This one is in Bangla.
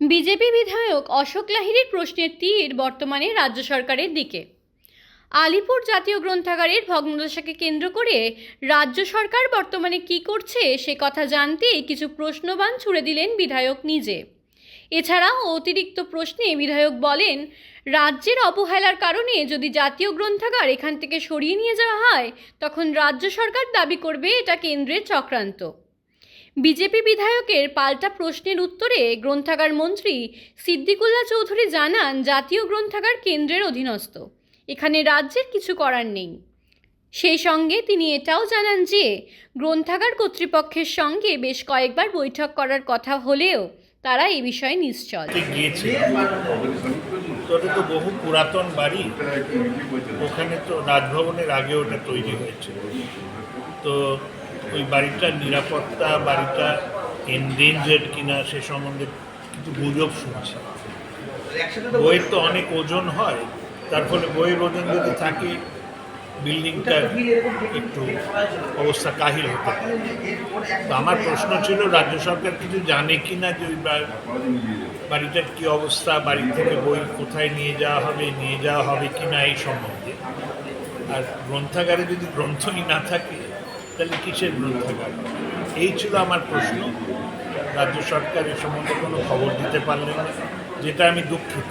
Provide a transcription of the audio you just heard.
বিজেপি বিধায়ক অশোক লাহিড়ীর প্রশ্নের তীর বর্তমানে রাজ্য সরকারের দিকে। আলিপুর জাতীয় গ্রন্থাগারের ভগ্নদশাকে কেন্দ্র করে রাজ্য সরকার বর্তমানে কি করছে সে কথা জানতেই কিছু প্রশ্নবান ছুড়ে দিলেন বিধায়ক নিজে। এছাড়াও অতিরিক্ত প্রশ্নে বিধায়ক বলেন, রাজ্যের অবহেলার কারণে যদি জাতীয় গ্রন্থাগার এখান থেকে সরিয়ে নিয়ে যাওয়া হয়, তখন রাজ্য সরকার দাবি করবে এটা কেন্দ্রের চক্রান্ত। বিজেপি বিধায়কের পাল্টা প্রশ্নের উত্তরে গ্রন্থাগার মন্ত্রী সিদ্দিকুল্লা চৌধুরী জানান, জাতীয় গ্রন্থাগার কেন্দ্রের অধীনস্থ। এখানে রাজ্যের কিছু করার নেই। সেই সঙ্গে তিনি এটাও জানান যে, গ্রন্থাগার কর্তৃপক্ষের সঙ্গে বেশ কয়েকবার বৈঠক করার কথা হলেও তারা এ বিষয়ে নিশ্চল। তে বহু পুরাতন বাড়ি। ওখানে তো রাজভবনের আগে ওটা তৈরি হয়েছে তো বাড়িটার নিরাপত্তা বাড়িটা এনডেঞ্জার্ড কিনা সে সম্বন্ধে কিন্তু গুজব শুনছি। বইয়ের তো অনেক ওজন হয়, তার ফলে বইয়ের ওজন যদি থাকে বিল্ডিংটার একটু অবস্থা কাহিল হতে তো আমার প্রশ্ন ছিল, রাজ্য সরকার কিছু জানে কি না যে ওই বাড়িটার কী অবস্থা বাড়ি থেকে বই কোথায় নিয়ে যাওয়া হবে, নিয়ে যাওয়া হবে কি না এই সম্বন্ধে। আর গ্রন্থাগারে যদি গ্রন্থই না থাকে তাহলে কিসের গ্রন্থাগার এই ছিল আমার প্রশ্ন। রাজ্য সরকার এ সম্বন্ধে কোনো খবর দিতে পারলেন না, যেটা আমি দুঃখিত।